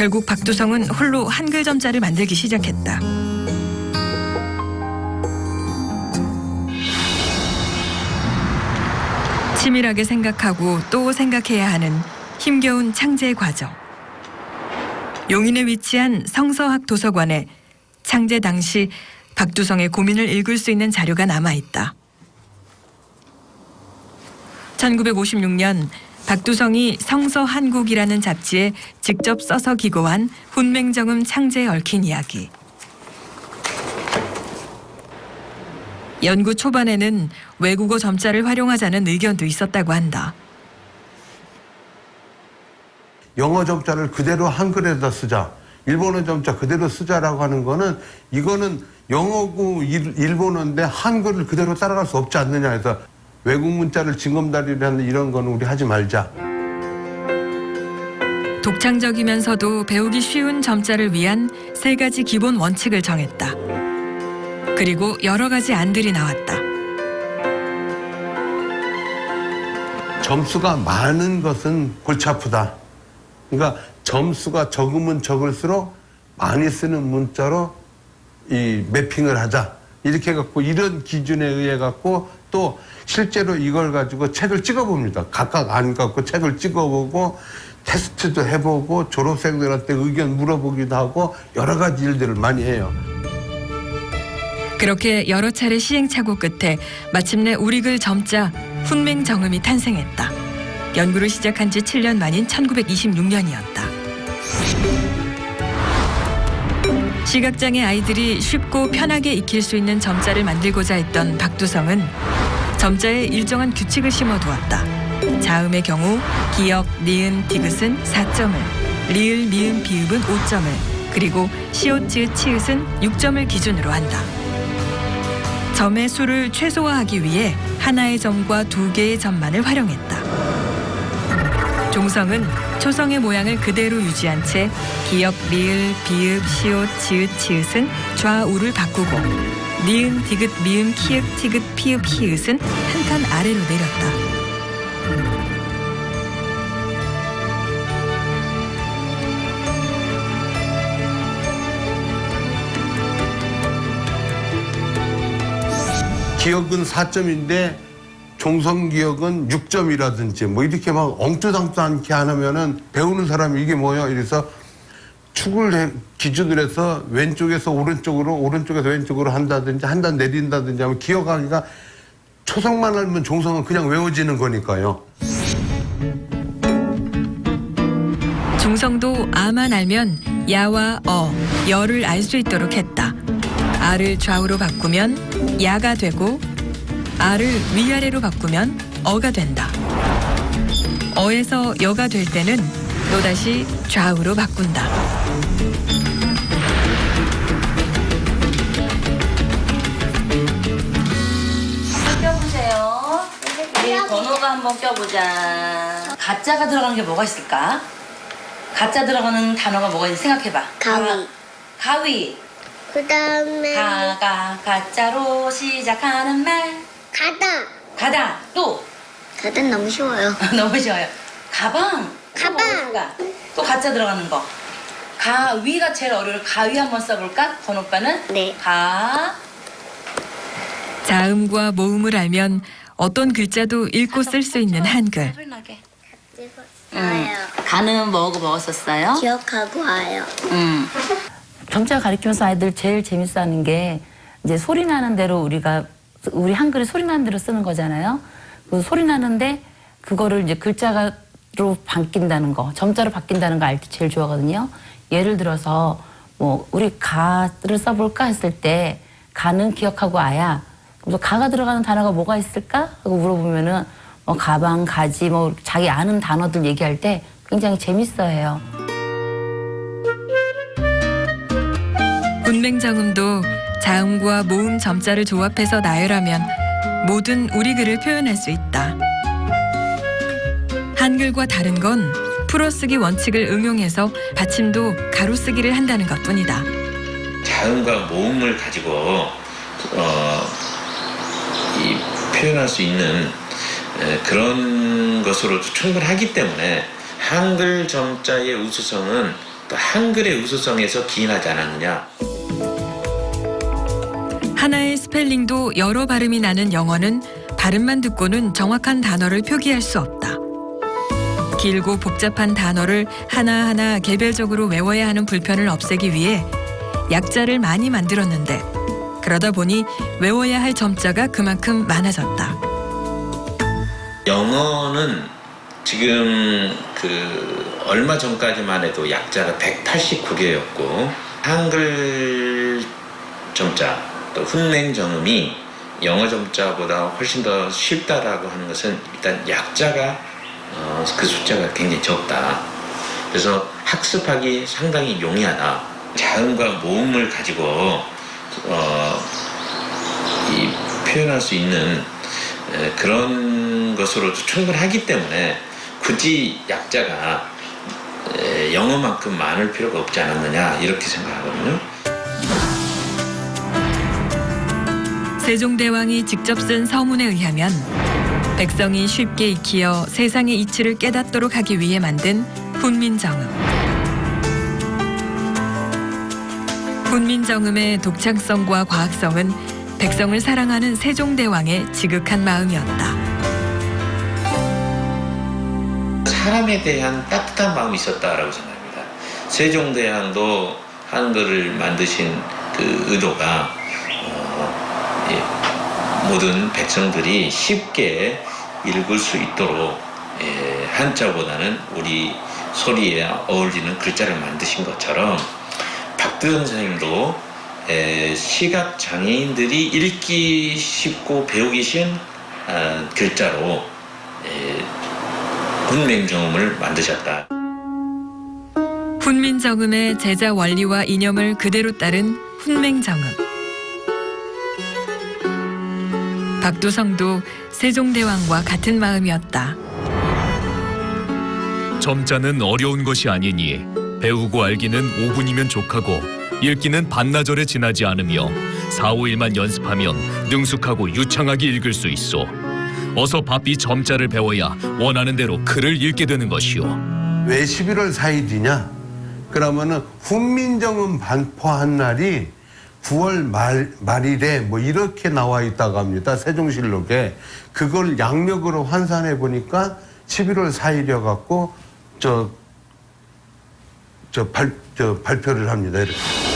결국 박두성은 홀로 한글 점자를 만들기 시작했다. 치밀하게 생각하고 또 생각해야 하는 힘겨운 창제 과정. 용인에 위치한 성서학 도서관에 창제 당시 박두성의 고민을 읽을 수 있는 자료가 남아 있다. 1956년 박두성이 성서 한국이라는 잡지에 직접 써서 기고한 훈맹정음 창제에 얽힌 이야기. 연구 초반에는 외국어 점자를 활용하자는 의견도 있었다고 한다. 영어 점자를 그대로 한글에다 쓰자. 일본어 점자 그대로 쓰자라고 하는 거는 이거는 영어고 일- 일본어인데 한글을 그대로 따라갈 수 없지 않느냐 해서 외국 문자를 징검다리라는 이런 거는 우리 하지 말자. 독창적이면서도 배우기 쉬운 점자를 위한 세 가지 기본 원칙을 정했다. 그리고 여러 가지 안들이 나왔다. 점수가 많은 것은 골치 아프다. 그러니까 점수가 적으면 적을수록 많이 쓰는 문자로 이 매핑을 하자. 이렇게 갖고 이런 기준에 의해 갖고 또 실제로 이걸 가지고 책을 찍어봅니다. 각각 안 갖고 책을 찍어보고 테스트도 해보고 졸업생들한테 의견 물어보기도 하고 여러 가지 일들을 많이 해요. 그렇게 여러 차례 시행착오 끝에 마침내 우리글 점자 훈맹정음이 탄생했다. 연구를 시작한 지 7년 만인 1926년이었다. 시각장애 아이들이 쉽고 편하게 익힐 수 있는 점자를 만들고자 했던 박두성은 점자에 일정한 규칙을 심어두었다. 자음의 경우 기역, 니은, 디귿은 4점을, 리을, 미음, 비읍은 5점을, 그리고 시옷, 지읒, 치읒은 6점을 기준으로 한다. 점의 수를 최소화하기 위해 하나의 점과 두 개의 점만을 활용했다. 종성은 초성의 모양을 그대로 유지한 채 기역, 리을, 비읍, 시옷, 지읒, 치읒은 좌우를 바꾸고 니은, 디귿, 미음, 키읔, 티귿, 피읍, 히읗은 한 칸 아래로 내렸다. 기억은 4점인데 종성 기억은 6점이라든지 뭐 이렇게 막 엉뚱당도 않게 안 하면은 배우는 사람이 이게 뭐야 이래서 축을 해- 기준으로 해서 왼쪽에서 오른쪽으로 오른쪽에서 왼쪽으로 한다든지 한 단 내린다든지 하면 기억하기가 초성만 알면 종성은 그냥 외워지는 거니까요. 중성도 아만 알면 야와 어, 여를 알 수 있도록 했다. 아를 좌우로 바꾸면 야가 되고 아를 위아래로 바꾸면 어가 된다. 어에서 여가 될 때는 또다시 좌우로 바꾼다. 껴보세요. 우리 번호가 한번 껴보자. 가짜가 들어가는 게 뭐가 있을까? 가짜 들어가는 단어가 뭐가 있는지 생각해봐. 가위. 가위. 그 다음에 가가 가짜로 시작하는 말. 가다. 가다. 또 가다는 너무 쉬워요. 너무 쉬워요. 가방. 또 가방. 있을까? 또 가짜 들어가는 거. 가 위가 제일 어려울 가위 한번 써볼까? 번 오빠는? 네. 가. 자음과 모음을 알면 어떤 글자도 읽고 쓸 수 있는 한글. 소리 나게. 와요. 가는 뭐고 먹었었어요? 기억하고 와요. 음. 점자 가르치면서 아이들 제일 재밌어하는 게 이제 소리 나는 대로 우리가 우리 한글이 소리 나는 대로 쓰는 거잖아요. 그 소리 나는데 그거를 이제 글자로 바뀐다는 거, 점자로 바뀐다는 거 알 때 제일 좋아하거든요. 예를 들어서 뭐 우리 가를 써볼까 했을 때 가는 기억하고 아야. 가가 들어가는 단어가 뭐가 있을까? 하고 물어보면은 뭐 가방, 가지, 뭐 자기 아는 단어들 얘기할 때 굉장히 재밌어해요. 운맹정음도 자음과 모음 점자를 조합해서 나열하면 모든 우리 글을 표현할 수 있다. 한글과 다른 건 풀어쓰기 원칙을 응용해서 받침도 가로쓰기를 한다는 것뿐이다. 자음과 모음을 가지고 어, 이 표현할 수 있는 에, 그런 것으로도 충분하기 때문에 한글 점자의 우수성은 또 한글의 우수성에서 기인하지 않았느냐. 스펠링도 여러 발음이 나는 영어는 발음만 듣고는 정확한 단어를 표기할 수 없다. 길고 복잡한 단어를 하나하나 개별적으로 외워야 하는 불편을 없애기 위해 약자를 많이 만들었는데 그러다 보니 외워야 할 점자가 그만큼 많아졌다. 영어는 지금 그 얼마 전까지만 해도 약자가 189개였고 한글 점자 또 훈맹 정음이 영어 점자보다 훨씬 더 쉽다라고 하는 것은 일단 약자가 어, 그 숫자가 굉장히 적다. 그래서 학습하기 상당히 용이하다. 자음과 모음을 가지고 어, 이 표현할 수 있는 에, 그런 것으로도 충분하기 때문에 굳이 약자가 에, 영어만큼 많을 필요가 없지 않았느냐 이렇게 생각하거든요. 세종대왕이 직접 쓴 서문에 의하면 백성이 쉽게 익히어 세상의 이치를 깨닫도록 하기 위해 만든 훈민정음. 훈민정음의 독창성과 과학성은 백성을 사랑하는 세종대왕의 지극한 마음이었다. 사람에 대한 따뜻한 마음이 있었다라고 생각합니다. 세종대왕도 한글을 만드신 그 의도가 모든 백성들이 쉽게 읽을 수 있도록 예, 한자보다는 우리 소리에 어울리는 글자를 만드신 것처럼 박두영 선생님도 에, 시각 장애인들이 읽기 쉽고 배우기 쉬운 아, 글자로 에, 훈맹정음을 만드셨다. 훈민정음의 제자 원리와 이념을 그대로 따른 훈맹정음. 박두성도 세종대왕과 같은 마음이었다. 점자는 어려운 것이 아니니 배우고 알기는 5분이면 족하고 읽기는 반나절에 지나지 않으며 4, 5일만 연습하면 능숙하고 유창하게 읽을 수 있어. 어서 바삐 점자를 배워야 원하는 대로 글을 읽게 되는 것이오. 왜 11월 4일이냐? 그러면은 훈민정음 반포한 날이 9월 말, 말일에 뭐 이렇게 나와 있다고 합니다. 세종실록에. 그걸 양력으로 환산해 보니까 11월 4일이어 갖고 저, 저 발, 저 발표를 합니다. 이렇게.